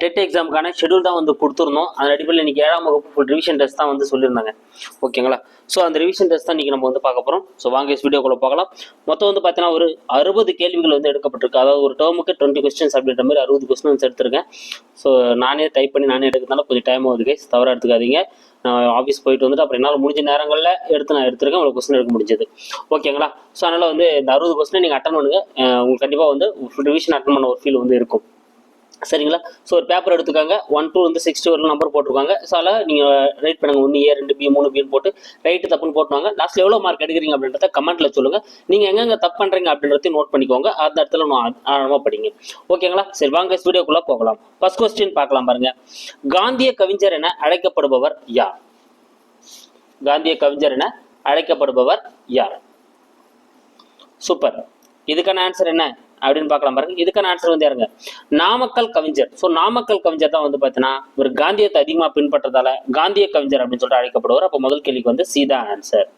Dead எக்ஸாமுக்கான schedule தான் வந்து கொடுத்துருந்தோம். அந்த அடிப்படையில் இன்றைக்கி ஏழாம் வகுப்பு ஃபுல் ரிவிஷன் டெஸ்ட் தான் வந்து சொல்லியிருந்தாங்க. ஓகேங்களா? ஸோ அந்த ரிவிஷன் டெஸ்ட் தான் இன்றைக்கி நம்ம வந்து பார்க்க போகிறோம் ஸோ வாங்க வீடியோக்குள்ளே பார்க்கலாம். மொத்தம் வந்து பார்த்தீங்கன்னா ஒரு அறுபது கேள்விகள் வந்து எடுக்கப்பட்டிருக்கு. அதாவது ஒரு டேர்முக்கு டுவெண்ட்டி கொஸ்டின்ஸ் அப்படின்ற மாதிரி அறுபது கொஸ்டின்ஸ் எடுத்திருக்கேன். ஸோ நானே டைப் பண்ணி நானே எடுக்கிறதுனால கொஞ்சம் டைம் ஆகுது கைஸ் தவறாக எடுத்துக்காதீங்க. நான் ஆஃபீஸ் போயிட்டு வந்துட்டு அப்புறம் என்னால் முடிஞ்ச நேரங்களில் எடுத்து நான் எடுத்திருக்கேன். உங்களுக்கு கொஸ்டின் எடுக்க முடிஞ்சது. ஓகேங்களா? ஸோ அதனால் வந்து இந்த அறுபது கொஸ்டினை நீங்கள் அட்டன் பண்ணுங்கள் உங்களுக்கு கண்டிப்பாக வந்து ரிவிஷன் அட்டன் பண்ண ஒரு ஃபீல் வந்து இருக்கும். சரிங்களா? ஸோ ஒரு பேப்பர் எடுத்துக்காங்க. ஒன் டூ வந்து சிக்ஸ்டி ஒரு நம்பர் போட்டிருக்காங்க ஸோ அதில் நீங்கள் ரைட் பண்ணுங்க. ஒன்று ஏ ரெண்டு பி மூணு பின்னு போட்டு ரைட்டு தப்புன்னு போட்டுவாங்க லாஸ்ட்டில் எவ்வளோ மார்க் எடுக்கிறீங்க அப்படின்றத கமெண்ட்டில் சொல்லுங்கள் நீங்கள் எங்கெங்கே தப்பு பண்ணுறீங்க அப்படின்றதையும் நோட் பண்ணிக்கோங்க. அந்த இடத்துல நான் ஆழமாக படிங்க. ஓகேங்களா சரி வாங்க ஸ்டுடியோக்குள்ளே போகலாம். ஃபர்ஸ்ட் கொஸ்டின் பார்க்கலாம் பாருங்க. காந்திய கவிஞர் என அழைக்கப்படுபவர் யார்? காந்திய கவிஞர் என அழைக்கப்படுபவர் யார்? சூப்பர் இதுக்கான ஆன்சர் என்ன? அப்படின்னு பார்க்கலாம் பாருங்க. இதுக்கான ஆன்சர் வந்து யாருங்க? நாமக்கல் கவிஞர். ஸோ நாமக்கல் கவிஞர் தான் வந்து பார்த்தீங்கன்னா ஒரு காந்தியத்தை அதிகமாக பின்பற்றதால காந்திய கவிஞர் அப்படின்னு சொல்லிட்டு அழைக்கப்படுவார். அப்போ முதல் கேள்விக்கு வந்து சீதா ஆன்சர்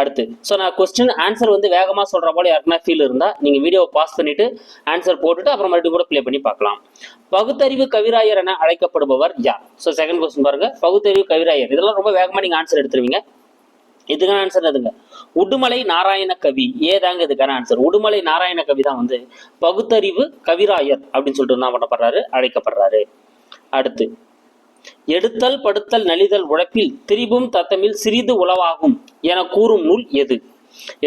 அடுத்து ஸோ நான் கொஸ்டின் ஆன்சர் வந்து வேகமாக சொல்கிற போல யாருக்குன்னா ஃபீல் இருந்தால் நீங்கள் வீடியோவை பாஸ் பண்ணிட்டு ஆன்சர் போட்டுட்டு அப்புறம் மறுபடியும் கூட ப்ளே பண்ணி பார்க்கலாம். பகுத்தறிவு கவிராயர் என அழைக்கப்படுபவர் யார்? ஸோ செகண்ட் கொஸ்டின் பாருங்க. பகுத்தறிவு கவிராயர். இதெல்லாம் ரொம்ப வேகமாக நீங்கள் ஆன்சர் எடுத்துருவீங்க. இதுக்கான ஆன்சர் எதுங்க? உடுமலை நாராயண கவி. ஏதாங்க இதுக்கான ஆன்சர் உடுமலை நாராயண கவி தான் வந்து பகுத்தறிவு கவிராயர் அப்படின்னு சொல்லிட்டு என்ன பண்ணப்படுறாரு? அழைக்கப்படுறாரு. அடுத்து எடுத்தல் படுத்தல் நலிதல் உழைப்பில் திரிபும் தத்தமில் சிறிது உளவாகும் என கூறும் நூல் எது?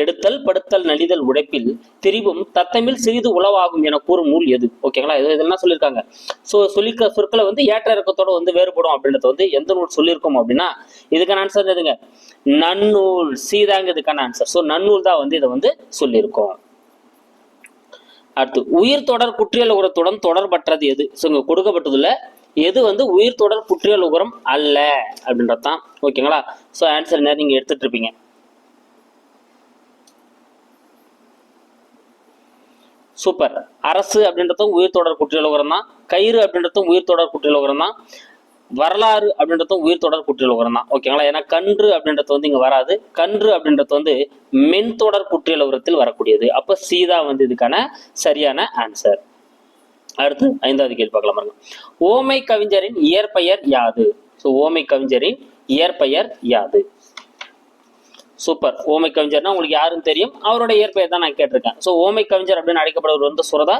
எடுத்தல் படுத்தல் நலிதல் உழைப்பில் திரிவும் தத்தமில் சிறிது உளவாகும் என கூறும் நூல் எது? ஓகேங்களா இது இதெல்லாம் சொல்லியிருக்காங்க. ஸோ சொல்லிக்க சொற்களை வந்து ஏற்ற இறக்கத்தோட வந்து வேறுபடும் அப்படின்றத வந்து எந்த நூல் சொல்லியிருக்கோம் அப்படின்னா இதுக்கான ஆன்சர் எதுங்க நன்னூல் சீதாங்க இதுக்கான ஆன்சர் ஸோ நன்னூல் தான் வந்து இதை வந்து சொல்லியிருக்கோம். அடுத்து உயிர் தொடர் குற்றியல் உரத்துடன் தொடர்பற்றது எது? ஸோ கொடுக்கப்பட்டதுல எது வந்து உயிர் தொடர் குற்றியல் உரம் அல்ல அப்படின்றது தான் ஓகேங்களா ஸோ ஆன்சர் என்ன நீங்க எடுத்துட்டு இருப்பீங்க. சூப்பர். அரசு அப்படின்றதும் உயிர் தொடர் குற்றியல் உரம் தான். கயிறு அப்படின்றதும் உயிர் தொடர் குற்றியல் உரம் தான். வரலாறு அப்படின்றதும் உயிர் தொடர் குற்றியல் உரம் தான். ஓகேங்களா ஏன்னா கன்று அப்படின்றது வந்து இங்க வராது. கன்று அப்படின்றது வந்து மென் தொடர் குற்றியல் உரத்தில் வரக்கூடியது. அப்ப சீதா வந்து இதுக்கான சரியான ஆன்சர் அடுத்து ஐந்தாவது கேள்வி பார்க்கலாம் பாருங்க. ஓமை கவிஞரின் இயற்பெயர் யாது? ஸோ ஓமை கவிஞரின் இயற்பெயர் யாது? சூப்பர். ஓமை கவிஞர்னா உங்களுக்கு யாரும் தெரியும். அவரோட இயற்பெயர் தான் நான் கேட்டிருக்கேன். ஸோ ஓமை கவிஞர் அப்படின்னு அழைக்கப்படுவர் வந்து சுரதா.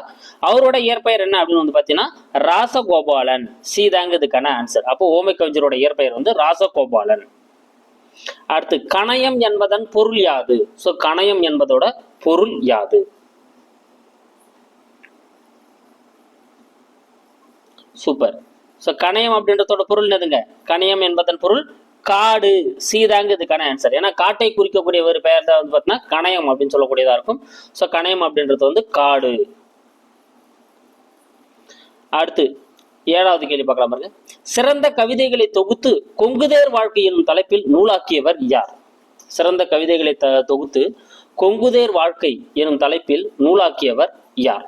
அவரோட இயற்பெயர் என்ன அப்படின்னு வந்து பார்த்தீங்கன்னா ராசகோபாலன். சீதாங்க இதுக்கான ஆன்சர் அப்போ ஓமை கவிஞரோட இயற்பெயர் வந்து ராசகோபாலன். அடுத்து கணயம் என்பதன் பொருள் யாது? ஸோ கணயம் என்பதோட பொருள் யாது? சூப்பர். ஸோ கணயம் அப்படின்றதோட பொருள் என்னதுங்க? கணயம் என்பதன் பொருள் காடு சீதாங்க இதுக்கான ஆன்சர் ஏன்னா காட்டை குறிக்கக்கூடிய ஒரு பெயர் தான் வந்து பார்த்தீங்கன்னா கணயம் அப்படின்னு சொல்லக்கூடியதாக இருக்கும். ஸோ கணயம் அப்படின்றது வந்து காடு. அடுத்து ஏழாவது கேள்வி பார்க்கலாம் பாருங்க. சிறந்த கவிதைகளை தொகுத்து கொங்குதேர் வாழ்க்கை எனும் தலைப்பில் நூலாக்கியவர் யார்? சிறந்த கவிதைகளை த தொகுத்து கொங்குதேர் வாழ்க்கை எனும் தலைப்பில் நூலாக்கியவர் யார்?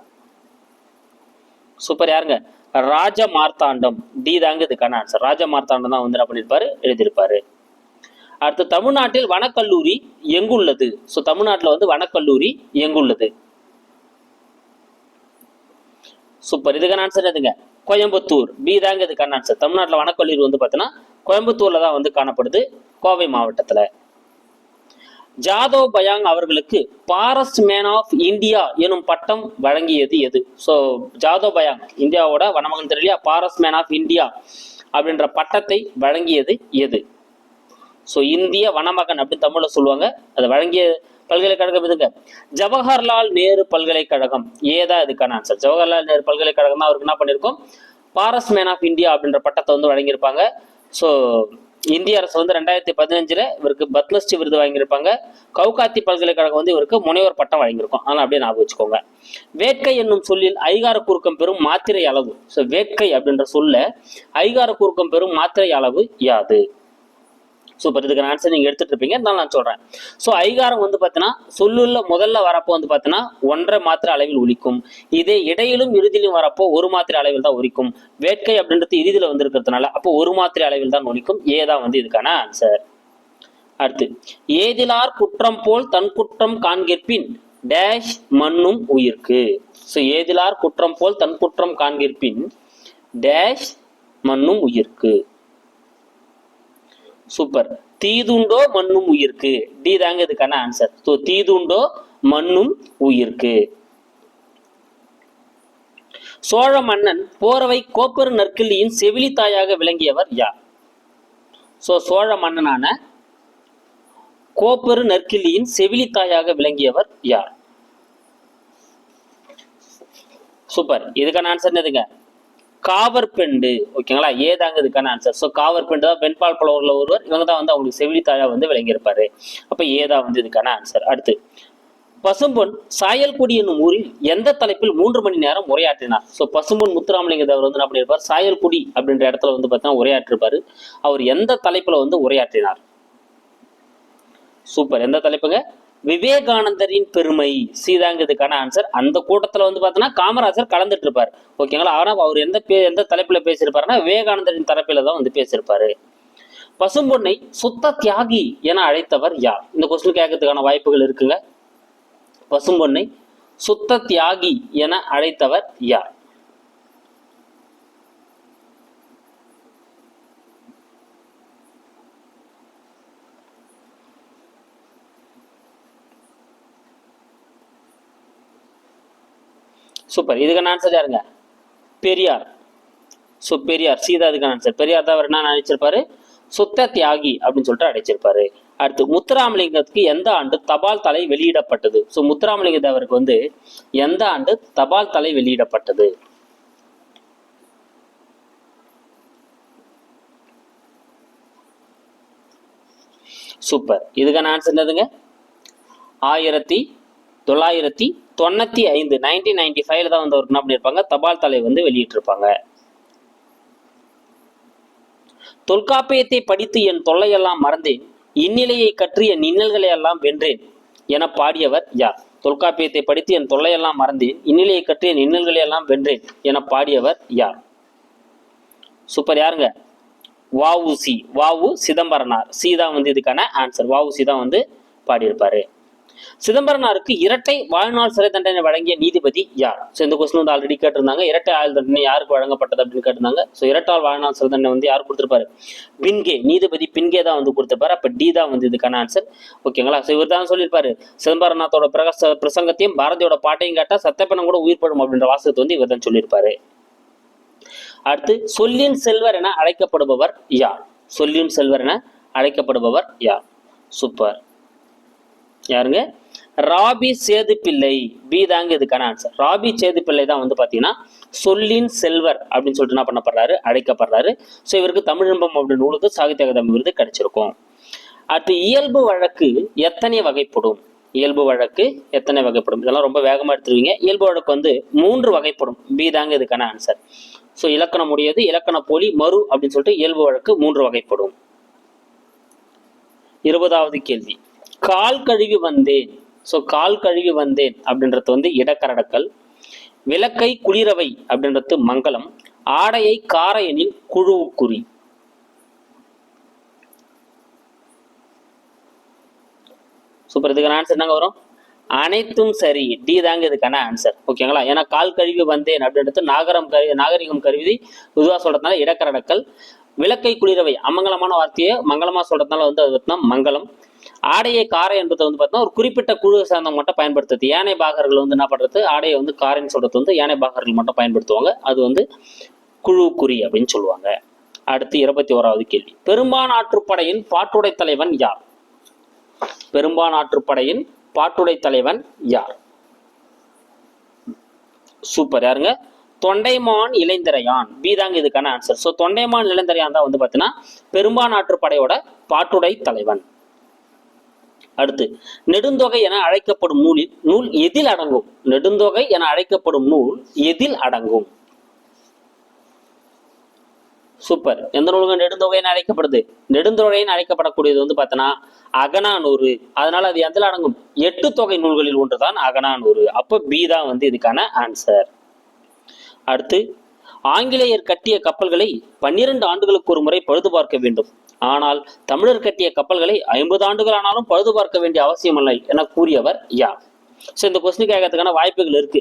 சூப்பர் யாருங்க? ராஜ மார்த்தாண்டம் டி தாங்க இதுக்கான ஆன்சர் ராஜ மார்த்தாண்டம் தான் வந்து என்ன பண்ணியிருப்பாரு எழுதியிருப்பாரு. அடுத்து தமிழ்நாட்டில் வனக்கல்லூரி எங்குள்ளது? ஸோ தமிழ்நாட்டில் வந்து வனக்கல்லூரி எங்குள்ளது? சூப்பர் இதுக்கான ஆன்சர் எதுங்க கோயம்புத்தூர். பி தாங்க இதுக்கான ஆன்சர் தமிழ்நாட்டில் வனக்கல்லூரி வந்து பார்த்தீங்கன்னா கோயம்புத்தூர்ல தான் வந்து காணப்படுது கோவை மாவட்டத்தில். ஜாதவ் பயாங் அவர்களுக்கு பாரஸ்ட் மேன் ஆஃப் இந்தியா எனும் பட்டம் வழங்கியது எது? ஸோ ஜாதவ் பயாங் இந்தியாவோட வனமகன் தெரியலையா? பாரஸ்ட் மேன் ஆஃப் இந்தியா அப்படின்ற பட்டத்தை வழங்கியது எது? ஸோ இந்திய வனமகன் அப்படின்னு தமிழ்ல சொல்லுவாங்க. அதை வழங்கிய பல்கலைக்கழகம் எதுங்க? ஜவஹர்லால் நேரு பல்கலைக்கழகம். ஏதா இதுக்கான ஆன்சர் ஜவஹர்லால் நேரு பல்கலைக்கழகம் தான் அவருக்கு என்ன பண்ணியிருக்கோம் பாரஸ் மேன் ஆஃப் இந்தியா அப்படின்ற பட்டத்தை வந்து வழங்கியிருப்பாங்க. ஸோ இந்திய அரசு வந்து ரெண்டாயிரத்தி பதினஞ்சுல இவருக்கு பத்மஸ்ரீ விருது வாங்கியிருப்பாங்க. கவுகாத்தி பல்கலைக்கழகம் வந்து இவருக்கு முனைவர் பட்டம் வழங்கியிருக்கும் ஆனால் அப்படியே ஞாபகம் வச்சுக்கோங்க. வேட்கை என்னும் சொல்லில் ஐகார குறுக்கம் பெறும் மாத்திரை அளவு. ஸோ வேட்கை அப்படின்ற சொல்ல ஐகார குறுக்கம் பெறும் மாத்திரை அளவு யாது? சூப்பர் இதுக்கான ஆன்சர் நீங்கள் எடுத்துட்டு இருப்பீங்க. இருந்தாலும் நான் சொல்கிறேன் ஸோ ஐகாரம் வந்து பார்த்தீங்கன்னா சொல்லுள்ள முதல்ல வரப்போ வந்து பார்த்தீங்கன்னா ஒன்றரை மாத்திரை அளவில் ஒலிக்கும். இதே இடையிலும் இறுதியிலும் வரப்போ ஒரு மாத்திரை அளவில் தான் ஒழிக்கும் வேட்கை அப்படின்றது இறுதியில் வந்திருக்கிறதுனால அப்போ ஒரு மாத்திரை அளவில் தான் ஒழிக்கும் ஏ தான் வந்து இதுக்கான ஆன்சர் அடுத்து ஏதிலார் குற்றம் போல் தன் குற்றம் காண்கிற்பின் டேஷ் மண்ணும் உயிர்க்கு. ஸோ ஏதிலார் குற்றம் போல் தன் குற்றம் காண்கிற்பின் டேஷ் மண்ணும் உயிர்க்கு. சூப்பர் தீதுண்டோ மண்ணும் உயிர்க்கு. டி தாங்க இதுக்கான ஆன்சர் ஸோ தீதுண்டோ மண்ணும் உயிர்க்கு. சோழ மன்னன் போரவை கோப்பெரு நற்கிள்ளியின் செவிலி தாயாக விளங்கியவர் யார்? சோ சோழ மன்னனான கோப்பரு நற்கிள்ளியின் செவிலி தாயாக விளங்கியவர் யார்? சூப்பர் இதுக்கான ஆன்சர் என்னதுங்க? காவற்பெண்டு ஓகேங்களா? ஏதாங்க இதுக்கான ஆன்சர் ஸோ காவற்பெண்டு தான் பெண்பால் புலவர்ல ஒருவர். இவங்க தான் வந்து அவங்களுக்கு செவிலி வந்து விளங்கியிருப்பாரு. அப்ப ஏதா வந்து இதுக்கான ஆன்சர் அடுத்து பசும்பொன் சாயல்குடி என்னும் ஊரில் எந்த தலைப்பில் மூன்று மணி நேரம் உரையாற்றினார்? ஸோ பசும்பொன் முத்துராமலிங்க தேவர் வந்து என்ன பண்ணியிருப்பார்? சாயல்குடி அப்படின்ற இடத்துல வந்து பார்த்தீங்கன்னா உரையாற்றிருப்பார். அவர் எந்த தலைப்புல வந்து உரையாற்றினார்? சூப்பர். எந்த தலைப்புங்க? விவேகானந்தரின் பெருமை. சீதாங்கிறதுக்கான ஆன்சர் அந்த கூட்டத்தில் வந்து பார்த்தோன்னா காமராஜர் கலந்துட்டு இருப்பார் ஓகேங்களா ஆனால் அவர் எந்த பே எந்த தலைப்பில் பேசியிருப்பாருன்னா விவேகானந்தரின் தரப்பில் தான் வந்து பேசியிருப்பாரு. பசும்பொன்னை சுத்த தியாகி என அழைத்தவர் யார்? இந்த கொஸ்டின் கேட்கறதுக்கான வாய்ப்புகள் இருக்குங்க. பசும்பொன்னை சுத்த தியாகி என அழைத்தவர் யார்? சூப்பர். இதுக்கான ஆன்சர் யாருங்க? பெரியார். ஸோ பெரியார். சீதா இதுக்கான ஆன்சர் பெரியார் தான் அவர் என்ன நினைச்சிருப்பாரு? சுத்த தியாகி அப்படின்னு சொல்லிட்டு அழைச்சிருப்பாரு அடுத்து முத்துராமலிங்கத்துக்கு எந்த ஆண்டு தபால் தலை வெளியிடப்பட்டது? ஸோ முத்துராமலிங்க தேவருக்கு வந்து எந்த ஆண்டு தபால் தலை வெளியிடப்பட்டது? சூப்பர். இதுக்கான ஆன்சர் என்னதுங்க? ஆயிரத்தி தொள்ளாயிரத்தி தொண்ணூத்தி ஐந்து நைன்டீன் நைன்டி ஃபைவ்ல தான் வந்து அவர் என்ன பண்ணியிருப்பாங்க தபால் தலை வந்து வெளியிட்டிருப்பாங்க. தொல்காப்பியத்தை படித்து என் தொல்லையெல்லாம் மறந்தேன். இந்நிலையை கற்று என் இன்னல்களை எல்லாம் வென்றேன் என பாடியவர் யார்? தொல்காப்பியத்தை படித்து என் தொல்லையெல்லாம் மறந்தேன். இந்நிலையை கற்று என் இன்னல்களை எல்லாம் வென்றேன் என பாடியவர் யார்? சூப்பர். யாருங்க? வாவுசி வாவு சிதம்பரனார். சி தான் வந்து இதுக்கான ஆன்சர் வாவுசி தான் வந்து பாடியிருப்பாரு. சிதம்பரனாருக்கு இரட்டை வாழ்நாள் சிறை தண்டனை வழங்கிய நீதிபதி யார்? ஸோ இந்த கொஸ்டின் வந்து ஆல்ரெடி கேட்டிருந்தாங்க. இரட்டை ஆயுள் தண்டனை யாருக்கு வழங்கப்பட்டது அப்படின்னு கேட்டிருந்தாங்க. ஸோ இரட்டால் வாழ்நாள் சிறை தண்டனை வந்து யார் கொடுத்துருப்பாரு? பின்கே நீதிபதி பின்கே தான் வந்து கொடுத்துருப்பாரு. அப்ப டி தான் வந்து இதுக்கான ஆன்சர் ஓகேங்களா ஸோ இவர் தான் சொல்லியிருப்பாரு. சிதம்பரநாத்தோட பிரகாச பிரசங்கத்தையும் பாரதியோட பாட்டையும் கேட்டால் சத்தப்பணம் கூட உயிர்ப்படும் அப்படின்ற வாசகத்தை வந்து இவர் தான் சொல்லியிருப்பாரு. அடுத்து சொல்லின் செல்வர் என அழைக்கப்படுபவர் யார்? சொல்லின் செல்வர் என அழைக்கப்படுபவர் யார்? சூப்பர் யாருங்க? ராபி சேது பிள்ளை பி தாங்க இதுக்கான ஆன்சர் ராபி சேது பிள்ளை தான் வந்து பார்த்தீங்கன்னா சொல்லின் செல்வர் அப்படின்னு சொல்லிட்டு என்ன பண்ணப்படுறாரு? அழைக்கப்படுறாரு. ஸோ இவருக்கு தமிழின்பம் அப்படின்னு நூலுக்கு சாகித்ய அகாதமி விருது கிடைச்சிருக்கும். அடுத்து இயல்பு வழக்கு எத்தனை வகைப்படும்? இயல்பு வழக்கு எத்தனை வகைப்படும்? இதெல்லாம் ரொம்ப வேகமாக எடுத்துருவீங்க. இயல்பு வழக்கு வந்து மூன்று வகைப்படும். பி தாங்க இதுக்கான ஆன்சர் ஸோ இலக்கணம் உடையது இலக்கண போலி மறு அப்படின்னு சொல்லிட்டு இயல்பு வழக்கு மூன்று வகைப்படும். இருபதாவது கேள்வி. கால் கழுவி வந்தேன். ஸோ கால் கழுவி வந்தேன் அப்படின்றது வந்து இடக்கரடக்கல் விளக்கை குளிரவை அப்படின்றது மங்களம் ஆடையை காரையனில் குழுவுக்குறி. சூப்பர் இதுக்கான ஆன்சர் என்னங்க வரும்? அனைத்தும் சரி. டி தாங்க இதுக்கான ஆன்சர் ஓகேங்களா ஏன்னா கால் கழுவி வந்தேன் அப்படின்றது நாகரம் கருவி நாகரிகம் கருவி இதுவாக சொல்றதுனால இடக்கரடக்கல் விளக்கை குளிரவை. அமங்கலமான வார்த்தையை மங்களமா சொல்றதுனால வந்து அது மங்களம். ஆடையை காரை என்பது வந்து பார்த்தீங்கன்னா ஒரு குறிப்பிட்ட குழு சார்ந்த மட்டும் பயன்படுத்துறது. யானை பாகர்கள் வந்து என்ன பண்றது? ஆடையை வந்து காரைன்னு சொல்றது வந்து யானை பாகர்கள் மட்டும் பயன்படுத்துவாங்க. அது வந்து குழு குறி அப்படின்னு சொல்லுவாங்க. அடுத்து இருபத்தி ஓராவது கேள்வி பெரும்பானாற்றுப்படையின் பாட்டுடை தலைவன் யார்? பெரும்பானாற்றுப்படையின் பாட்டுடை தலைவன் யார்? சூப்பர். யாருங்க? தொண்டைமான் இளைந்திரையான். பி தாங்க இதுக்கான ஆன்சர் ஸோ தொண்டைமான் இளைந்திரையான் தான் வந்து பார்த்தீங்கன்னா பெரும்பான் படையோட பாட்டுடை தலைவன். அடுத்து நெடுந்தொகை என அழைக்கப்படும் நூலில் நூல் எதில் அடங்கும்? நெடுந்தொகை என அழைக்கப்படும் நூல் எதில் அடங்கும்? சூப்பர் எந்த நூலுங்க நெடுந்தொகை அழைக்கப்படுது? நெடுந்தொகை அழைக்கப்படக்கூடியது வந்து பார்த்தோன்னா அகனானூறு அதனால அது எதில் அடங்கும்? எட்டு தொகை நூல்களில் ஒன்றுதான் அகனானூறு அப்போ பி தான் வந்து இதுக்கான ஆன்சர் அடுத்து ஆங்கிலேயர் கட்டிய கப்பல்களை பன்னிரண்டு ஆண்டுகளுக்கு ஒரு முறை பழுது பார்க்க வேண்டும். ஆனால் தமிழர் கட்டிய கப்பல்களை ஐம்பது ஆண்டுகள் ஆனாலும் பழுது பார்க்க வேண்டிய அவசியமில்லை என கூறியவர் யார்? ஸோ இந்த கொஸ்டின் கேட்கறதுக்கான வாய்ப்புகள் இருக்கு.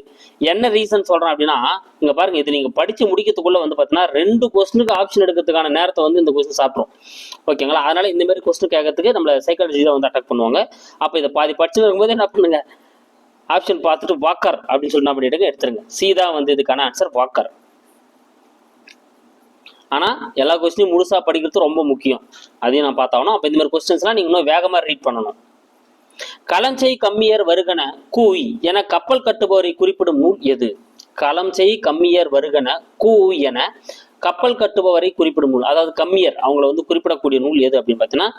என்ன ரீசன் சொல்றேன் அப்படின்னா இங்க பாருங்க இது நீங்க படிச்சு முடிக்கிறதுக்குள்ள வந்து பார்த்தீங்கன்னா ரெண்டு கொஸ்டினுக்கு ஆப்ஷன் எடுக்கிறதுக்கான நேரத்தை வந்து இந்த கொஸ்டின் சாப்பிடும். ஓகேங்களா அதனால இந்த மாதிரி கொஸ்டின் கேட்கறதுக்கு நம்மள சைக்காலஜி தான் வந்து அட்டாக் பண்ணுவாங்க. அப்போ இதை பாதி படிச்சு இருக்கும்போது என்ன பண்ணுங்க? ஆப்ஷன் பார்த்துட்டு வாக்கர் அப்படின்னு சொல்லி என்ன பண்ணிட்டு எடுத்துருங்க. சீதா வந்து இதுக்கான ஆன்சர் வாக்கர் ஆனால் எல்லா கொஸ்டினையும் முழுசா படிக்கிறது ரொம்ப முக்கியம். அதையும் நான் பார்த்தாகணும். அப்போ இந்த மாதிரி கொஸ்டின்ஸ்லாம் நீங்கள் இன்னும் வேகமாக ரீட் பண்ணணும். களம் செய் கம்மியர் வருகன கூய் என கப்பல் கட்டுபவரை குறிப்பிடும் நூல் எது? களம் செய் கம்மியர் வருகன கூய் என கப்பல் கட்டுபவரை குறிப்பிடும் நூல். அதாவது கம்மியர் அவங்கள வந்து குறிப்பிடக்கூடிய நூல் எது அப்படின்னு பார்த்தீங்கன்னா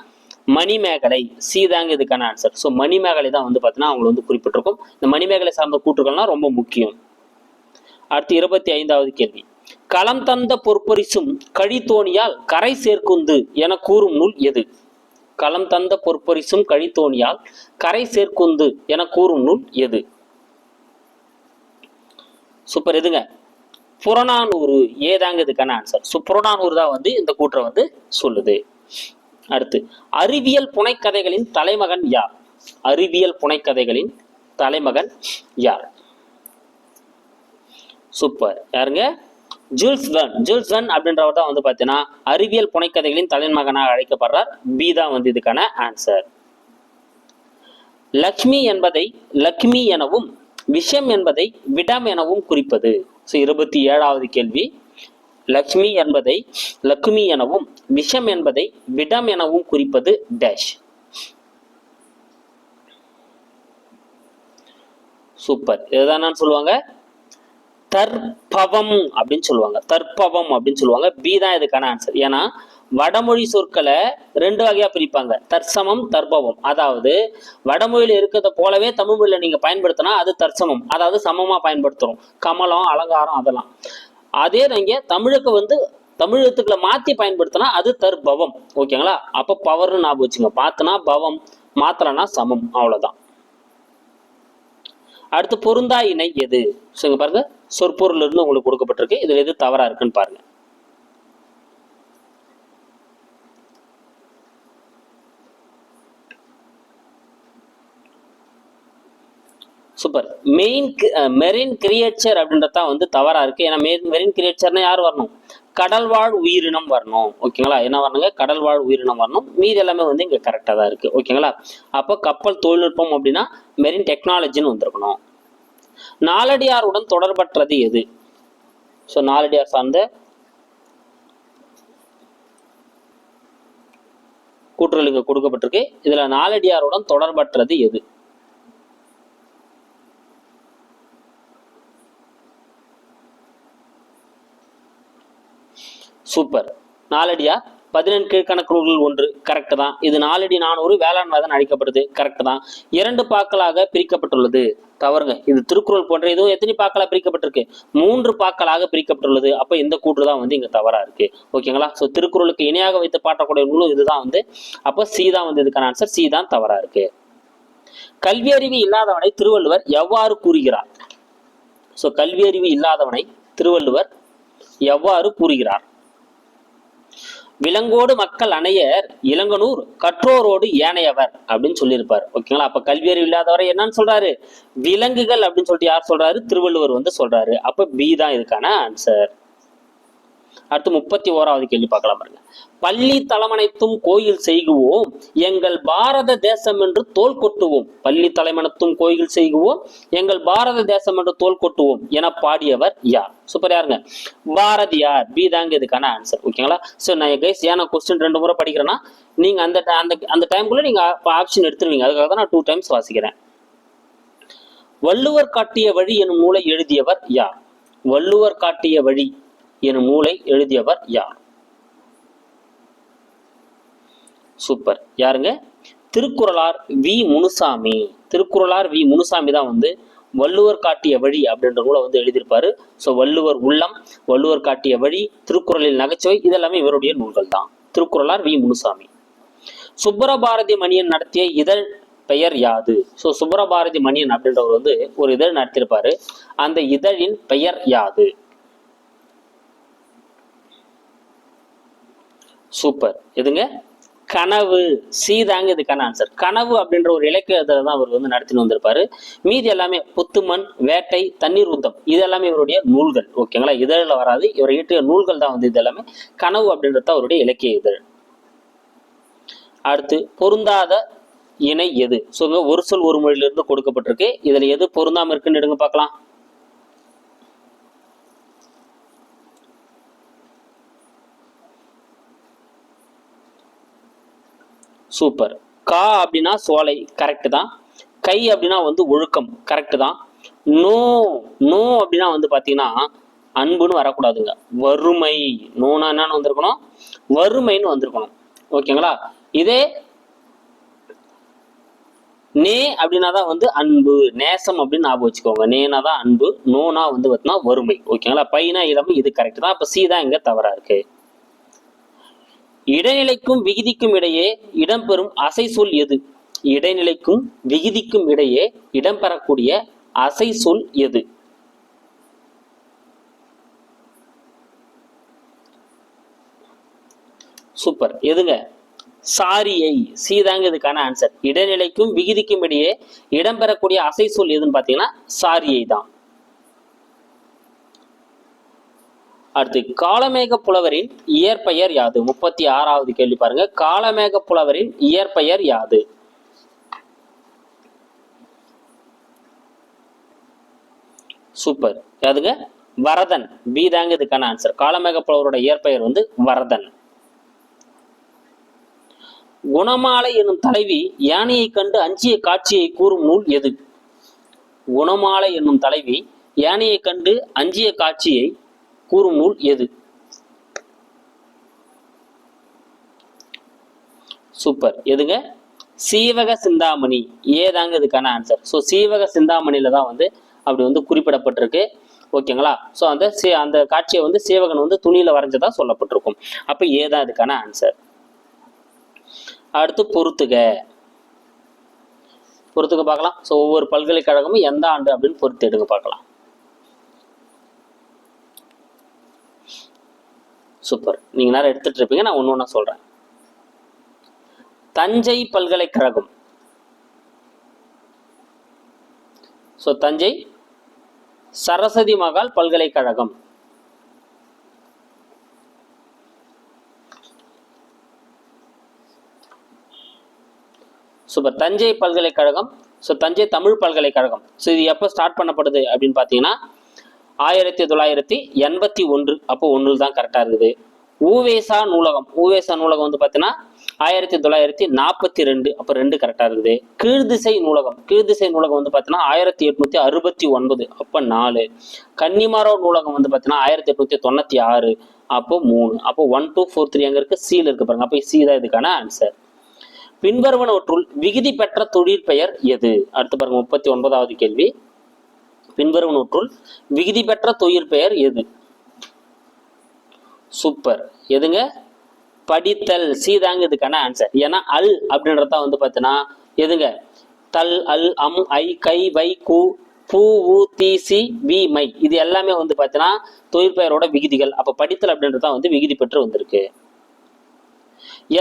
மணிமேகலை. சீதாங்க இதுக்கான ஆன்சர் ஸோ மணிமேகலை தான் வந்து பார்த்தீங்கன்னா அவங்களை வந்து குறிப்பிட்டிருக்கும். இந்த மணிமேகலை சார்ந்த கூற்றுகள்லாம் ரொம்ப முக்கியம். அடுத்து இருபத்தி ஐந்தாவது கேள்வி. களம் தந்த பொற்பரிசும் கழித்தோணியால் கரை சேர்க்குந்து என கூறும் நூல் எது? களம் தந்த பொற்பரிசும் கழித்தோணியால் கரை சேர்க்குந்து என கூறும் நூல் எது? சூப்பர். எதுங்க? புறநானூறு. ஏதாங்க இதுக்கான ஆன்சர் ஸோ புறநானூறு தான் வந்து இந்த கூற்றை வந்து சொல்லுது. அடுத்து அறிவியல் புனைக்கதைகளின் தலைமகன் யார்? அறிவியல் புனைக்கதைகளின் தலைமகன் யார்? சூப்பர். யாருங்க? ஜூல்ஸ் வென் ஜூல்ஸ் வென் அப்படின்றவர் தான் வந்து பார்த்தீங்கன்னா அறிவியல் புனைக்கதைகளின் தலைமகனாக அழைக்கப்படுறார். பி தான் வந்து இதுக்கான ஆன்சர் லக்ஷ்மி என்பதை லக்ஷ்மி எனவும் விஷம் என்பதை விடம் எனவும் குறிப்பது. ஸோ இருபத்தி ஏழாவது கேள்வி. லக்ஷ்மி என்பதை லக்ஷ்மி எனவும் விஷம் என்பதை விடம் எனவும் குறிப்பது டேஷ் சூப்பர். இதுதான் சொல்லுவாங்க? தற்பவம் அப்படின்னு சொல்லுவாங்க. தற்பவம் அப்படின்னு சொல்லுவாங்க. பி தான் இதுக்கான ஆன்சர் ஏன்னா வடமொழி சொற்களை ரெண்டு வகையா பிரிப்பாங்க. தற்சமம் தற்பவம். அதாவது வடமொழியில இருக்கிறத போலவே தமிழ் மொழியில நீங்க பயன்படுத்தினா அது தற்சமம். அதாவது சமமா பயன்படுத்துறோம். கமலம் அலங்காரம் அதெல்லாம். அதே நீங்க தமிழுக்கு வந்து தமிழ் எழுத்துக்களை மாத்தி பயன்படுத்தினா அது தற்பவம். ஓகேங்களா? அப்ப பவர்னு ஞாபகம் வச்சுங்க. பார்த்தனா பவம் மாத்தலைன்னா சமம். அவ்வளவுதான். அடுத்து பொருந்தா இணை எது? சொல்லுங்க பாருங்க. சொற்பொருள் இருந்து உங்களுக்கு கொடுக்கப்பட்டிருக்கு. இதுல எது தவறா இருக்குன்னு பாருங்க. சூப்பர் மெயின் மெரின் கிரியேச்சர் அப்படின்றது தான் வந்து தவறா இருக்கு. ஏன்னா மெரின் கிரியேச்சர்னா யார் வரணும்? கடல்வாழ் உயிரினம் வரணும். ஓகேங்களா என்ன வரணுங்க? கடல்வாழ் உயிரினம் வரணும். மீதி எல்லாமே வந்து இங்க கரெக்டாக தான் இருக்கு. ஓகேங்களா அப்போ கப்பல் தொழில்நுட்பம் அப்படின்னா மெரின் டெக்னாலஜின்னு வந்திருக்கணும். நாலடியாருடன் தொடர்பற்றது எது? ஸோ நாலடியார் சார்ந்த கூற்றுகள் கொடுக்கப்பட்டிருக்கு. இதுல நாலடியாருடன் தொடர்பற்றது எது? சூப்பர். நாலடியா? பதினெண் கீழ்கணக்கு நூல்கள் ஒன்று. கரெக்ட் தான். இது நாலடி நானூறு வேளாண் வேதன் அழைக்கப்படுது. கரெக்ட் தான். இரண்டு பாக்களாக பிரிக்கப்பட்டுள்ளது. தவறுங்க. இது திருக்குறள் போன்ற இதுவும் எத்தனை பாக்களாக பிரிக்கப்பட்டிருக்கு? மூன்று பாக்களாக பிரிக்கப்பட்டுள்ளது. அப்போ இந்த கூற்று தான் வந்து இங்கே தவறாக இருக்கு. ஓகேங்களா ஸோ திருக்குறளுக்கு இணையாக வைத்து பாட்டக்கூடிய நூலும் இதுதான் வந்து. அப்போ சி தான் வந்து இதுக்கான ஆன்சர் சி தான் தவறாக இருக்கு. கல்வியறிவு இல்லாதவனை திருவள்ளுவர் எவ்வாறு கூறுகிறார்? சோ கல்வியறிவு இல்லாதவனை திருவள்ளுவர் எவ்வாறு கூறுகிறார்? விலங்கோடு மக்கள் அணையர் இளங்கனூர் கற்றோரோடு ஏனையவர் அப்படின்னு சொல்லியிருப்பார். ஓகேங்களா? அப்ப கல்வியறிவு இல்லாதவரை என்னன்னு சொல்றாரு? விலங்குகள் அப்படின்னு சொல்லிட்டு யார் சொல்றாரு? திருவள்ளுவர் வந்து சொல்றாரு. அப்ப பி தான் இதுக்கான ஆன்சர் அடுத்து முப்பத்தி ஓராவது கேள்வி பார்க்கலாம் பாருங்க. பள்ளி தலைமனைத்தும் கோயில் செய்குவோம் எங்கள் பாரத தேசம் என்று தோல் கொட்டுவோம். பள்ளி தலைமனத்தும் கோயில் செய்குவோம் எங்கள் பாரத தேசம் என்று தோல் கொட்டுவோம் என பாடியவர் யார்? சூப்பர் யாருங்க? பாரதியார். பி தாங்க இதுக்கான ஆன்சர் ஓகேங்களா ஸோ நான் கைஸ் ஏன் நான் கொஸ்டின் ரெண்டு முறை படிக்கிறேன்னா நீங்க அந்த அந்த அந்த டைம்குள்ள நீங்க ஆப்ஷன் எடுத்துருவீங்க. அதுக்காக தான் நான் டூ டைம்ஸ் வாசிக்கிறேன். வள்ளுவர் காட்டிய வழி எனும் நூலை எழுதியவர் யார்? வள்ளுவர் காட்டிய வழி எனும் நூலை எழுதியவர் யார்? சூப்பர். யாருங்க? திருக்குறளார் வி. முனுசாமி. திருக்குறளார் வி. முனுசாமி தான் வந்து வள்ளுவர் காட்டிய வழி அப்படின்ற நூலை வந்து எழுதியிருப்பாரு. ஸோ வள்ளுவர் உள்ளம் வள்ளுவர் காட்டிய வழி திருக்குறளில் நகைச்சுவை இதெல்லாமே இவருடைய நூல்கள் தான். திருக்குறளார் வி. முனுசாமி. சுப்பரபாரதி மணியன் நடத்திய இதழ் பெயர் யாது? ஸோ சுப்பரபாரதி மணியன் அப்படின்றவர் வந்து ஒரு இதழ் நடத்தியிருப்பாரு. அந்த இதழின் பெயர் யாது? சூப்பர். எதுங்க? கனவு. சீதாங்க இதுக்கான ஆன்சர் கனவு அப்படின்ற ஒரு இலக்கியத்தை தான் அவர் வந்து நடத்தின்னு வந்திருப்பாரு. மீதி எல்லாமே புத்துமண் வேட்டை தண்ணீர் உத்தம் இது எல்லாமே இவருடைய நூல்கள். ஓகேங்களா இதழில் வராது. இவர் இயற்றிய நூல்கள் தான் வந்து இது எல்லாமே. கனவு அப்படின்றது தான் அவருடைய இலக்கிய இதழ். அடுத்து பொருந்தாத இணை எது? சொல்லுங்க. ஒரு சொல் ஒரு மொழியிலிருந்து கொடுக்கப்பட்டிருக்கு. இதுல எது பொருந்தாம இருக்குன்னு எடுங்க பார்க்கலாம். சூப்பர் கா அப்படின்னா சோலை கரெக்டு தான். கை அப்படின்னா வந்து ஒழுக்கம் கரெக்ட் தான். நோ நோ அப்படின்னா வந்து பார்த்தீங்கன்னா அன்புன்னு வரக்கூடாதுங்க. வறுமை. நோனா என்னன்னு வந்திருக்கணும்? வறுமைன்னு வந்திருக்கணும். ஓகேங்களா இதே நே அப்படின்னா தான் வந்து அன்பு நேசம் அப்படின்னு ஞாபகம் வச்சுக்கோங்க. நேனா தான் அன்பு நோனா வந்து பார்த்தீங்கன்னா வறுமை. ஓகேங்களா பையனா இளமை இது கரெக்ட் தான். அப்போ சி தான் இங்கே தவறாக இருக்குது இடைநிலைக்கும் விகுதிக்கும் இடையே இடம்பெறும் அசை சொல் எது? இடைநிலைக்கும் விகுதிக்கும் இடையே இடம்பெறக்கூடிய அசை சொல் எது? சூப்பர். எதுங்க? சாரியை. சீதாங்க இதுக்கான ஆன்சர் இடைநிலைக்கும் விகுதிக்கும் இடையே இடம்பெறக்கூடிய அசை சொல் எதுன்னு பார்த்தீங்கன்னா சாரியை தான். அடுத்து காலமேக புலவரின் இயற்பெயர் யாது? முப்பத்தி ஆறாவது கேள்வி பாருங்க. காலமேக புலவரின் இயற்பெயர் யாது? சூப்பர். யாதுங்க? வரதன். பி தாங்க இதுக்கான ஆன்சர் காலமேக புலவரோட இயற்பெயர் வந்து வரதன். குணமாலை எனும் தலைவி யானையை கண்டு அஞ்சிய காட்சியை கூறும் நூல் எது? குணமாலை என்னும் தலைவி யானையை கண்டு அஞ்சிய காட்சியை கூறும் நூல் எது? சூப்பர் எதுங்க? சீவக சிந்தாமணி. ஏதாங்க இதுக்கான ஆன்சர் ஸோ சீவக சிந்தாமணியில தான் வந்து அப்படி வந்து குறிப்பிடப்பட்டிருக்கு. ஓகேங்களா? ஸோ அந்த சி அந்த காட்சியை வந்து சீவகன் வந்து துணியில வரைஞ்சதா சொல்லப்பட்டிருக்கும். அப்போ ஏதான் இதுக்கான ஆன்சர் அடுத்து பொறுத்துக. பொறுத்துக்க பார்க்கலாம். ஸோ ஒவ்வொரு பல்கலைக்கழகமும் எந்த ஆண்டு அப்படின்னு பொறுத்து எடுங்க பார்க்கலாம். சூப்பர் நீங்க நேரம் எடுத்துட்டு இருப்பீங்க நான் ஒன்று ஒன்றா சொல்றேன். தஞ்சை பல்கலைக்கழகம். ஸோ தஞ்சை சரஸ்வதி மகால் பல்கலைக்கழகம். சூப்பர் தஞ்சை பல்கலைக்கழகம். ஸோ தஞ்சை தமிழ் பல்கலைக்கழகம். ஸோ இது எப்போ ஸ்டார்ட் பண்ணப்படுது அப்படின்னு பார்த்தீங்கன்னா ஆயிரத்தி தொள்ளாயிரத்தி எண்பத்தி ஒன்று. அப்போ ஒன்றில் தான் கரெக்டாக இருக்குது ஊவேசா நூலகம். ஊவேசா நூலகம் வந்து பார்த்தீங்கன்னா ஆயிரத்தி தொள்ளாயிரத்தி நாற்பத்தி ரெண்டு. அப்போ ரெண்டு கரெக்டாக இருக்குது கீழ்திசை நூலகம். கீழ்திசை நூலகம் வந்து பார்த்தீங்கன்னா ஆயிரத்தி எட்நூத்தி அறுபத்தி ஒன்பது. அப்போ நாலு. கன்னிமாரோ நூலகம் வந்து பார்த்தீங்கன்னா ஆயிரத்தி எட்நூத்தி தொண்ணூற்றி ஆறு. அப்போ மூணு. அப்போ ஒன் டூ ஃபோர் த்ரீ அங்கே இருக்கு. சீல இருக்கு பாருங்க. அப்போ சி தான் இதுக்கான ஆன்சர் பின்வருவனவற்றுள் விகுதி பெற்ற தொழிற்பெயர் எது? அடுத்து பாருங்க முப்பத்தி ஒன்பதாவது கேள்வி. பின்வரும் நூற்றுள் விகுதி பெற்ற தொழிற்பெயர் எது? சூப்பர். எதுங்க? படித்தல். சீதாங்க இதுக்கான ஆன்சர் ஏன்னா அல் அப்படின்றத வந்து பார்த்தீங்கன்னா எதுங்க? தல் அல் அம் ஐ கை வை கு பூ உ தி சி வி மை. இது எல்லாமே வந்து பார்த்தீங்கன்னா தொழிற்பெயரோட விகுதிகள். அப்போ படித்தல் அப்படின்றது தான் வந்து விகுதி பெற்று வந்திருக்கு.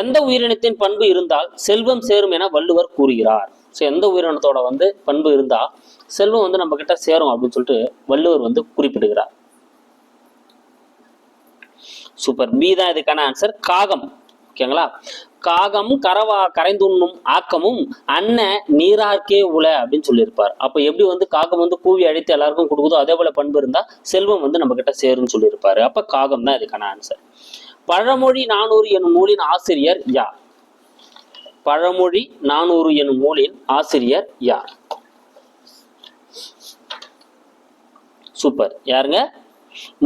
எந்த உயிரினத்தின் பண்பு இருந்தால் செல்வம் சேரும் என வள்ளுவர் கூறுகிறார். ஸோ எந்த உயிரினத்தோட வந்து பண்பு இருந்தால் செல்வம் வந்து நம்ம கிட்ட சேரும் அப்படின்னு சொல்லிட்டு வள்ளுவர் வந்து குறிப்பிடுகிறார். சூப்பர் பி தான் இதுக்கான ஆன்சர் காகம். ஓகேங்களா காகம் கரவா கரைந்துண்ணும் ஆக்கமும் அன்ன நீரார்க்கே உல அப்படின்னு சொல்லியிருப்பார். அப்போ எப்படி வந்து காகம் வந்து கூவி அழைத்து எல்லாருக்கும் கொடுக்குதோ அதே போல பண்பு இருந்தால் செல்வம் வந்து நம்ம கிட்ட சேரும்னு சொல்லியிருப்பாரு. அப்போ காகம் தான் இதுக்கான ஆன்சர் பழமொழி நானூறு என்னும் நூலின் ஆசிரியர் யார் பழமொழி நானூறு எனும் நூலின் ஆசிரியர் யார்? சூப்பர். யாருங்க?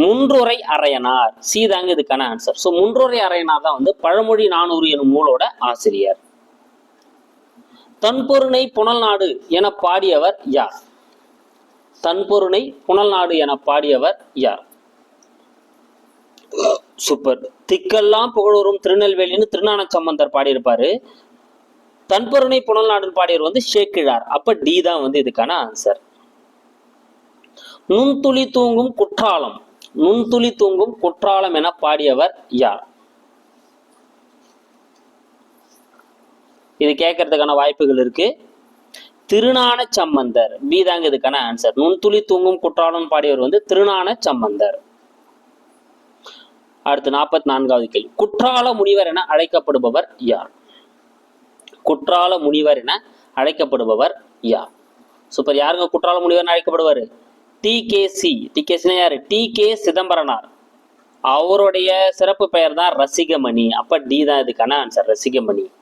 முன்றுரை அரையனார் சீதாங்க இதுக்கான ஆன்சர் ஸோ முன்றுரை அரையனார் தான் வந்து பழமொழி நானூறு எனும் நூலோட ஆசிரியர். தன்பொருணை புனல் நாடு என பாடியவர் யார்? தன்பொருணை புனல் நாடு என பாடியவர் யார்? சூப்பர். திக்கெல்லாம் புகழூரும் திருநெல்வேலின்னு திருஞான சம்பந்தர் பாடியிருப்பாரு. தன்பொருணை புனல் நாடன் பாடியவர் வந்து ஷேக்கிழார். அப்ப டி தான் வந்து இதுக்கான ஆன்சர் நுண்துளி தூங்கும் குற்றாலம். நுண்துளி தூங்கும் குற்றாலம் என பாடியவர் யார்? இது கேட்கறதுக்கான வாய்ப்புகள் இருக்கு. திருநான சம்பந்தர் பி தாங்க இதுக்கான ஆன்சர் நுண்துளி தூங்கும் குற்றாலம் பாடியவர் வந்து திருநான சம்பந்தர் அடுத்து நாற்பத்தி நான்காவது கேள்வி. குற்றால முனிவர் என அழைக்கப்படுபவர் யார்? குற்றால முனிவர் என அழைக்கப்படுபவர் யார்? சூப்பர் யாருங்க குற்றால முனிவர் அழைக்கப்படுவார்? T K C. T K யாரு? T K Chidambaranar. அவருடைய சிறப்பு பெயர் தான் ரசிகமணி. அப்ப டி தான் இதுக்கான ஆன்சர் ரசிகமணி.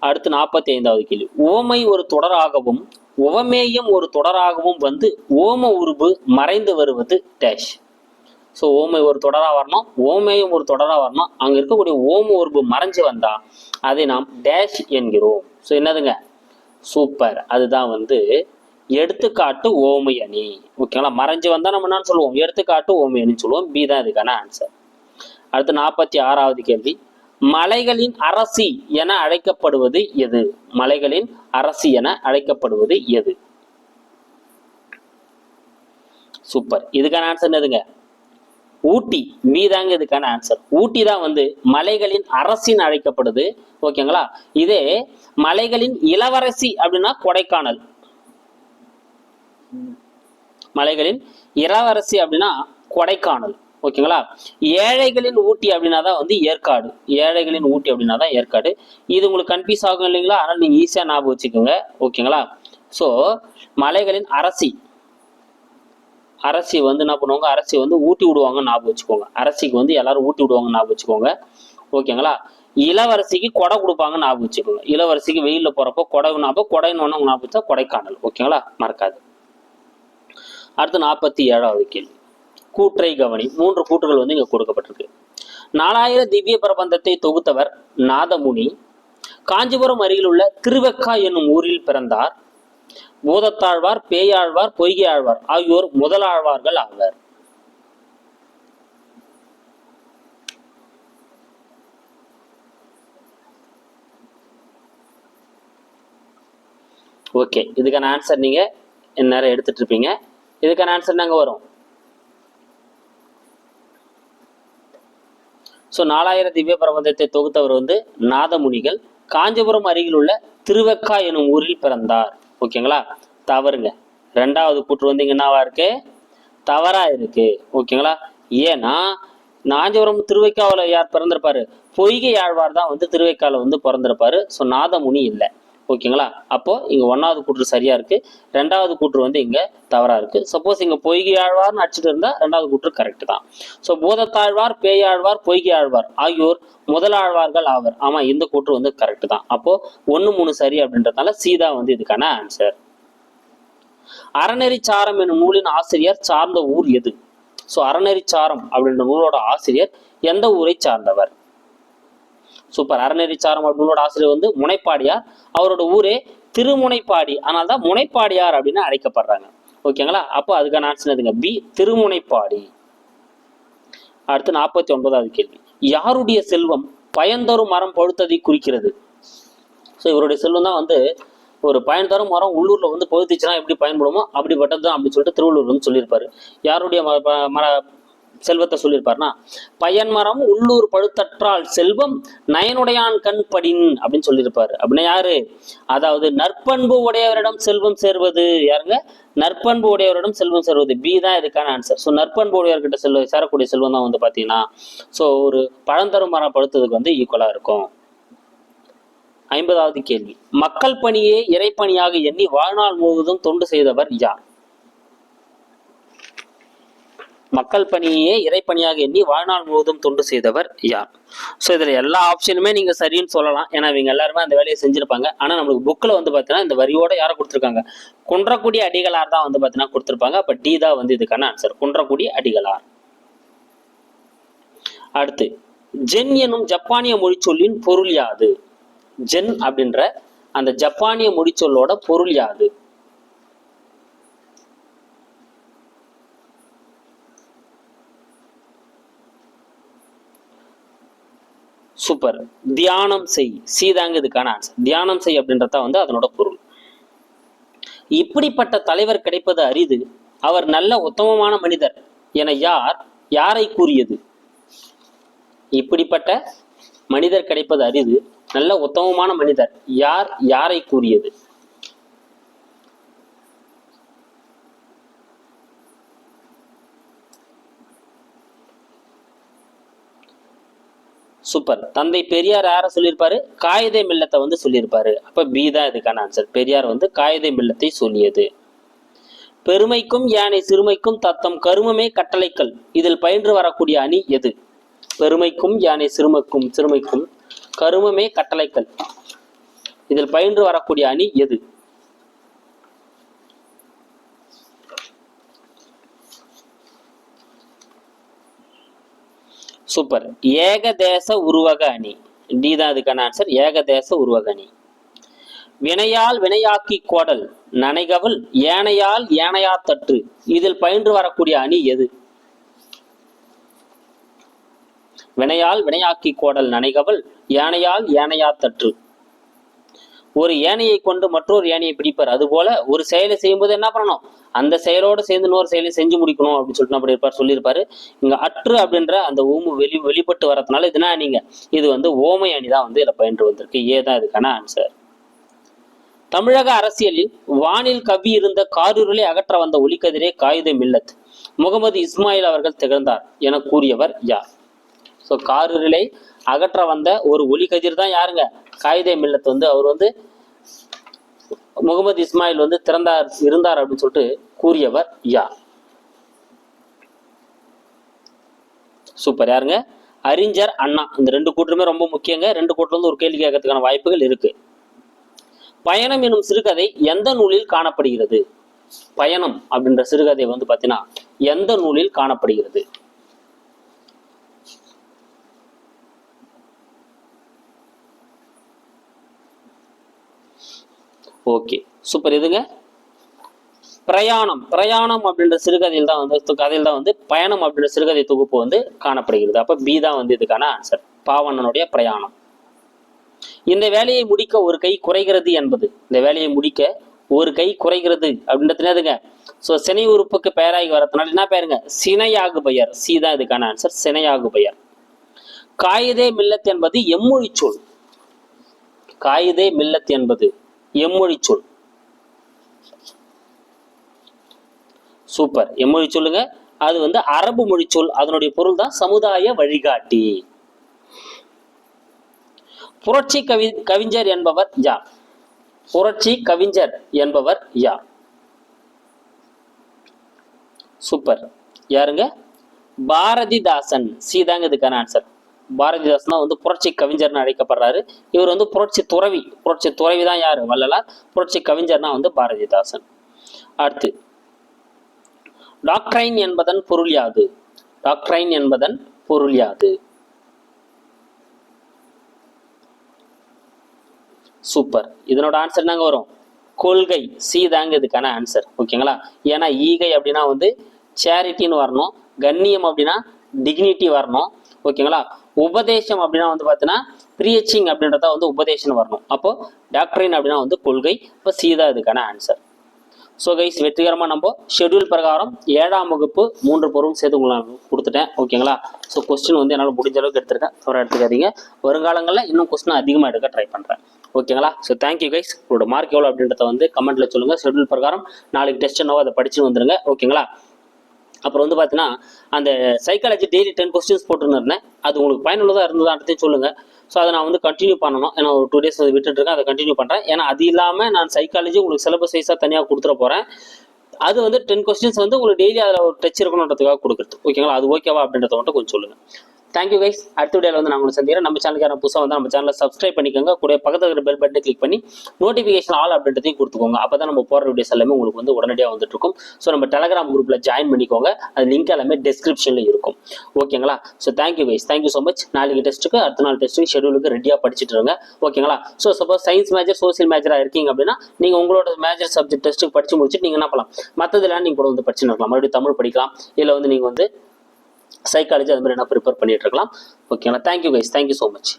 அடுத்து நாற்பத்தி ஐந்தாவது கேள்வி. ஓமை ஒரு தொடராகவும் உவமேயம் ஒரு தொடராகவும் வந்து ஓம உருபு மறைந்து வருவது டேஷ் ஸோ ஓமை ஒரு தொடராக வரணும். ஓமையும் ஒரு தொடராக வரணும். அங்கே இருக்கக்கூடிய ஓம உருபு மறைஞ்சு வந்தால் அதை நாம் டேஷ் என்கிறோம். ஸோ என்னதுங்க? சூப்பர் அதுதான் வந்து எடுத்துக்காட்டு ஓமை அணி. ஓகேங்களா மறைஞ்சு வந்தால் நம்ம என்னன்னு சொல்லுவோம்? எடுத்துக்காட்டு ஓமை அணின்னு சொல்லுவோம். பி தான் இதுக்கான ஆன்சர் அடுத்து நாற்பத்தி ஆறாவது கேள்வி. மலைகளின் அரசி என அழைக்கப்படுவது எது? மலைகளின் அரசி என அழைக்கப்படுவது எது? சூப்பர் இதுக்கான ஆன்சர் என்னதுங்க? ஊட்டி பி தாங்க இதுக்கான ஆன்சர் ஊட்டி தான் வந்து மலைகளின் அரசின் அழைக்கப்படுது. ஓகேங்களா? இதே மலைகளின் இளவரசி அப்படின்னா கொடைக்கானல். மலைகளின் இளவரசி அப்படின்னா கொடைக்கானல். ஓகேங்களா? ஏழைகளின் ஊட்டி அப்படின்னா தான் வந்து ஏற்காடு. ஏழைகளின் ஊட்டி அப்படின்னா தான் ஏற்காடு. இது உங்களுக்கு கன்ஃபியூஸ் ஆகும் இல்லைங்களா? அதனால நீங்க ஈஸியா ஞாபகம் வச்சுக்கோங்க. ஓகேங்களா? ஸோ மலைகளின் அரசி. அரசி வந்து என்ன பண்ணுவாங்க? அரசி வந்து ஊட்டி விடுவாங்க ஞாபகம் வச்சுக்கோங்க. அரசிக்கு வந்து எல்லாரும் ஊட்டி விடுவாங்க ஞாபகம் வச்சுக்கோங்க. ஓகேங்களா? இளவரசிக்கு கொடை கொடுப்பாங்க ஞாபகம் வச்சுக்கோங்க. இளவரசிக்கு வெயிலில் போறப்போ கொடை ஞாபகம் கொடைன்னு ஒன்று ஞாபகம் வச்சா கொடைக்கானல். ஓகேங்களா? மறக்காது. அடுத்து நாற்பத்தி ஏழாவது கேள்வி. கூற்றை கவனி. மூன்று கூற்றுகள் வந்து இங்க கொடுக்கப்பட்டிருக்கு. நாலாயிரம் திவ்ய பிரபந்தத்தை தொகுத்தவர் நாதமுனி. காஞ்சிபுரம் அருகில் உள்ள திருவெக்கா என்னும் ஊரில் பிறந்தார். பூதத்தாழ்வார் பேயாழ்வார் பொய்கை ஆழ்வார் ஆகியோர் முதலாழ்வார்கள் ஆவர். ஓகே இதுக்கான ஆன்சர் நீங்க நேரம் எடுத்துட்டு இருப்பீங்க இதுக்கான ஆன்சர் நாங்க வரும்? ஸோ நாலாயிரம் திவ்ய பிரபந்தத்தை தொகுத்தவர் வந்து நாதமுனிகள். காஞ்சிபுரம் அருகில் உள்ள திருவெக்கா எனும் ஊரில் பிறந்தார். ஓகேங்களா? தவறுங்க. ரெண்டாவது கூற்று வந்து என்னவா இருக்கு? தவறா இருக்கு. ஓகேங்களா? ஏன்னா நாஞ்சபுரம் திருவைக்காவில் யார் பிறந்திருப்பாரு? பொய்கை ஆழ்வார் தான் வந்து திருவைக்காவில் வந்து பிறந்திருப்பாரு. ஸோ நாதமுனி இல்லை. ஓகேங்களா? அப்போ இங்க ஒன்னாவது கூற்று சரியா இருக்கு. ரெண்டாவது கூற்று வந்து இங்க தவறா இருக்கு. சப்போஸ் இங்க பொய்கை ஆழ்வார்னு அடிச்சுட்டு இருந்தா ரெண்டாவது கூற்று கரெக்ட் தான். ஸோ பூதத்தாழ்வார் பேயாழ்வார் பொய்கை ஆழ்வார் ஆகியோர் முதலாழ்வார்கள் ஆவர். ஆமா இந்த கூற்று வந்து கரெக்ட் தான். அப்போ ஒன்னு மூணு சரி அப்படின்றதுனால சீதா வந்து இதுக்கான ஆன்சர் அறநெறி சாரம் என்னும் நூலின் ஆசிரியர் சார்ந்த ஊர் எது? ஸோ அறநெறி சாரம் அப்படின்ற நூலோட ஆசிரியர் எந்த ஊரை சார்ந்தவர்? சூப்பர். அறநெறி சாரம் அப்படின்னோட ஆசிரியர் வந்து முனைப்பாடியார். அவரோட ஊரே திருமுனைப்பாடி. ஆனால் தான் முனைப்பாடியார் அப்படின்னு அழைக்கப்படுறாங்க. ஓகேங்களா அப்போ அதுக்கான ஆன்சர் எதுங்க பி திருமுனைப்பாடி. அடுத்து நாற்பத்தி ஒன்பதாவது கேள்வி. யாருடைய செல்வம் பயன்தரும் மரம் பழுத்ததை குறிக்கிறது? ஸோ இவருடைய செல்வம் தான் வந்து ஒரு பயன்தரும் மரம் உள்ளூர்ல வந்து பழுத்துச்சுன்னா எப்படி பயன்படுமோ அப்படிப்பட்டது தான் அப்படின்னு சொல்லிட்டு திருவள்ளூர் வந்து சொல்லியிருப்பாரு. யாருடைய ம- மர செல்வத்தை சொல்லியிருப்பார்னா பயன்மரம் உள்ளூர் பழுத்தற்றால் செல்வம் நயனுடையான் கண் படின் அப்படின்னு சொல்லியிருப்பாரு. அப்படின்னா யாரு? அதாவது நற்பண்பு உடையவரிடம் செல்வம் சேர்வது. யாருங்க? நற்பண்பு உடையவரிடம் செல்வம் சேர்வது. பி தான் இதுக்கான ஆன்சர் ஸோ நற்பண்பு உடையவர்கிட்ட செல்வ சேரக்கூடிய செல்வம் தான் வந்து பார்த்தீங்கன்னா ஸோ ஒரு பழந்தரும் மரம் பழுத்ததுக்கு வந்து ஈக்குவலாக இருக்கும். ஐம்பதாவது கேள்வி. மக்கள் பணியே இறைப்பணியாக எண்ணி வாழ்நாள் முழுவதும் தொண்டு செய்தவர் யார்? மக்கள் பணியே இறைப்பணியாக எண்ணி வாழ்நாள் முழுவதும் தொண்டு செய்தவர் யார்? ஸோ இதில் எல்லா ஆப்ஷனுமே நீங்கள் சரின்னு சொல்லலாம். ஏன்னா இவங்க எல்லாருமே அந்த வேலையை செஞ்சுருப்பாங்க. ஆனால் நம்மளுக்கு புக்கில் வந்து பார்த்தீங்கன்னா இந்த வரியோட யாரை கொடுத்துருக்காங்க. குன்றக்குடி அடிகளார் தான் வந்து பார்த்தீங்கன்னா கொடுத்துருப்பாங்க. அப்போ டி தான் வந்து இதுக்கான ஆன்சர் குன்றக்குடி அடிகளார். அடுத்து ஜென் எனும் ஜப்பானிய மொழிச்சொல்லின் பொருள் யாது? ஜென் அப்படின்ற அந்த ஜப்பானிய மொழிச்சொல்லோட பொருள் யாது? சூப்பர் தியானம் செய். சீதாங்க இதுக்கான ஆன்சர் தியானம் செய் அப்படின்றத வந்து அதனோட பொருள். இப்படிப்பட்ட தலைவர் கிடைப்பது அரிது. அவர் நல்ல உத்தமமான மனிதர் என யார் யாரை கூறியது? இப்படிப்பட்ட மனிதர் கிடைப்பது அரிது. நல்ல உத்தமமான மனிதர் யார் யாரை கூறியது? சூப்பர். தந்தை பெரியார் யார சொல்லியிருப்பாரு? காயிதே மில்லத்தை வந்து சொல்லியிருப்பாரு. அப்ப பி தான் இதுக்கான ஆன்சர் பெரியார் வந்து காயிதே மில்லத்தை சொல்லியது. பெருமைக்கும் யானை சிறுமைக்கும் தத்தம் கருமமே கட்டளைக்கல். இதில் பயின்று வரக்கூடிய அணி எது? பெருமைக்கும் யானை சிறுமைக்கும் சிறுமைக்கும் கருமமே கட்டளைக்கல். இதில் பயின்று வரக்கூடிய அணி எது? சூப்பர் ஏகதேச உருவக அணி டி தான் அதுக்கான ஆன்சர் ஏகதேச உருவக அணி வினையால் வினையாக்கி கோடல் நனைகவல் ஏனையால் ஏனையா தற்று. இதில் பயின்று வரக்கூடிய அணி எது? வினையால் வினையாக்கி கோடல் நனைகவல் ஏனையால் ஏனையா தற்று. ஒரு ஏனையை கொண்டு மற்றொரு ஏனையை பிடிப்பார். அதுபோல ஒரு செயலை செய்யும்போது என்ன பண்ணணும்? அந்த செயலோடு சேர்ந்து இன்னொரு செயலை செஞ்சு முடிக்கணும் அப்படின்னு சொல்லிட்டு அப்படி இருப்பார் சொல்லியிருப்பாரு. இங்க அற்று அப்படின்ற அந்த ஊமு வெளி வெளிப்பட்டு வரதுனால இதுனா நீங்க? இது வந்து ஓமை அணி தான் வந்து இதில் பயின்று வந்திருக்கு. ஏதான் இதுக்கான ஆன்சர் தமிழக அரசியலில் வானில் கவி இருந்த காரிருளை அகற்ற வந்த ஒலிக்கதிரே காயுத மில்லத். முகமது இஸ்மாயில் அவர்கள் திகழ்ந்தார் என கூறியவர் யார்? ஸோ காரிருளை அகற்ற வந்த ஒரு ஒலிக்கதிர் தான் யாருங்க? காயிதே மில்லத் வந்து அவர் வந்து முகமது இஸ்மாயில் வந்து திறந்தார் இருந்தார் அப்படின்னு சொல்லிட்டு கூறியவர் யார்? சூப்பர். யாருங்க? அறிஞர் அண்ணா. இந்த ரெண்டு கூட்டருமே ரொம்ப முக்கியங்க. ரெண்டு கூட்டுல இருந்து ஒரு கேள்வி கேட்கறதுக்கான வாய்ப்புகள் இருக்கு. பயணம் எனும் சிறுகதை எந்த நூலில் காணப்படுகிறது? பயணம் அப்படின்ற சிறுகதை வந்து பார்த்தீங்கன்னா எந்த நூலில் காணப்படுகிறது? ஓகே சூப்பர் எதுங்க? பிரயாணம். பிரயாணம் அப்படின்ற சிறுகதையில் தான் வந்து கதையில் தான் வந்து பயணம் அப்படின்ற சிறுகதை தொகுப்பு வந்து காணப்படுகிறது. அப்போ பி தான் வந்து இதுக்கான ஆன்சர் பாவண்ணனுடைய பிரயாணம். இந்த வேலையை முடிக்க ஒரு கை குறைகிறது என்பது. இந்த வேலையை முடிக்க ஒரு கை குறைகிறது அப்படின்றதுங்க ஸோ சினை உறுப்புக்கு பெயராகி வரதுனால என்ன பெயருங்க? சினையாகு பெயர். சி தான் இதுக்கான ஆன்சர் சினையாகு பெயர். காயிதே மில்லத் என்பது எம்மொழி சொல் காயிதே மில்லத் என்பது எம்மொழி சொல். சூப்பர். எம்மொழி சொல்லுங்க. அது வந்து அரபு மொழி சொல். அதனுடைய பொருள் தான் சமுதாய வழிகாட்டி. புரட்சி கவி கவிஞர் என்பவர் யார் புரட்சி கவிஞர் என்பவர் யார் சூப்பர். யாருங்க? பாரதிதாசன். சீதாங்க இதுக்கான ஆன்சர் பாரதிதாசன் தான் வந்து புரட்சி கவிஞர்னு அழைக்கப்படுறாரு. இவர் வந்து புரட்சி துறவி. புரட்சி துறவி தான் யாரு? வள்ளலார். புரட்சி கவிஞர்னா வந்து பாரதிதாசன் அடுத்து டாக்ரைன் என்பதன் பொருள் யாது? டாக்ரைன் என்பதன் பொருள் யாது? சூப்பர். இதனோட ஆன்சர் என்னங்க வரும்? கொள்கை. சி தாங்க இதுக்கான ஆன்சர் ஓகேங்களா? ஏன்னா ஈகை அப்படின்னா வந்து சேரிட்டின்னு வரணும். கண்ணியம் அப்படின்னா டிக்னிட்டி வரணும். ஓகேங்களா? உபதேசம் அப்படின்னா வந்து பார்த்தீங்கன்னா ப்ரீச்சிங் அப்படின்றத வந்து உபதேசம் வரணும். அப்போ டாக்டரின் அப்படின்னா வந்து கொள்கை இப்போ சீதா இதுக்கான ஆன்சர் ஸோ கைஸ் வெற்றிகரமாக நம்ம ஷெட்யூல் பிரகாரம் ஏழாம் வகுப்பு மூன்று பொருளும் சேர்த்து உங்களுக்கு கொடுத்துட்டேன். ஓகேங்களா ஸோ கொஸ்டின் வந்து என்னால் முடிஞ்ச அளவுக்கு எடுத்திருக்கேன். தவிர எடுத்துக்காதீங்க. வருங்காலங்களில் இன்னும் கொஸ்டின் அதிகமாக எடுக்க ட்ரை பண்ணுறேன் ஓகேங்களா ஸோ தேங்க்யூ கைஸ் உங்களோட மார்க் எவ்வளோ அப்படின்றத வந்து கமெண்ட்டில் சொல்லுங்கள் ஷெட்யூல் பிரகாரம் நாளைக்கு டெஸ்ட் என்னவோ அதை படிச்சுட்டு வந்துருங்க. ஓகேங்களா அப்புறம் வந்து பார்த்தீங்கன்னா அந்த சைக்காலஜி டெய்லி டென் கொஸ்டின்ஸ் போட்டுருந்தேன் அது உங்களுக்கு பயனுள்ளதாக இருந்ததான்றதையும் சொல்லுங்கள் ஸோ அதை நான் வந்து கண்டினியூ பண்ணணும். ஏன்னா ஒரு டூ டேஸ் விட்டுட்டு இருக்கேன் அதை கண்டினியூ பண்ணுறேன் ஏன்னா அது இல்லாமல் நான் சைக்காலஜி உங்களுக்கு சிலபஸ் வைஸாக தனியாக கொடுத்துட போகிறேன் அது வந்து டென் கொஸ்டின்ஸ் வந்து உங்களுக்கு டெய்லி அதில் ஒரு டச் இருக்கணுன்றதுக்காக கொடுக்குறது. ஓகேங்களா அது ஓகேவா அப்படின்றத மட்டும் கொஞ்சம் சொல்லுங்கள் தேங்க்யூ கைஸ் அடுத்த வீடியோவில் வந்து நான் உங்களுக்கு சந்திக்கிறேன். நம்ம சேனலுக்கான புதுசாக வந்து நம்ம சேனலை சப்ஸ்கிரைப் பண்ணிக்கோங்க. கூட பக்கத்தில் இருக்கிற பெல் பட்டனை கிளிக் பண்ணி நோட்டிஃபிகேஷன் ஆல் அப்படின்றதையும் கொடுத்துக்கோங்க. அப்போ தான் நம்ம போகிற வீடியோஸ் எல்லாமே உங்களுக்கு வந்து உடனடியாக வந்துட்டு இருக்கும் ஸோ நம்ம டெலகிராம் குரூப்பில் ஜாயின் பண்ணிக்கோங்க. அது லிங்க் எல்லாமே டிஸ்கிரிப்ஷனில் இருக்கும். ஓகேங்களா so thank you guys thank you so much நாளைக்கு டெஸ்ட்டுக்கு அடுத்த நாள் டெஸ்ட்டுக்கு ஷெடியூலுக்கு ரெடியாக படிச்சுட்டு இருங்க. ஓகேங்களா so suppose science major social மேஜராக இருக்கீங்க அப்படின்னா நீங்கள் உங்களோட மேஜர் சப்ஜெக்ட் டெஸ்ட்டுக்கு படிச்சு முடிச்சுட்டு நீங்கள் என்ன பண்ணலாம்? மற்றதுலாம் நீங்கள் கூட வந்து படிச்சுன்னு இருக்கலாம். மறுபடியும் தமிழ் படிக்கலாம். இல்லை வந்து நீங்கள் வந்து சைக்காலஜி அது மாதிரி என்ன ப்ரிப்பேர் பண்ணிட்டு இருக்கலாம். ஓகேங்களா thank you guys thank you so much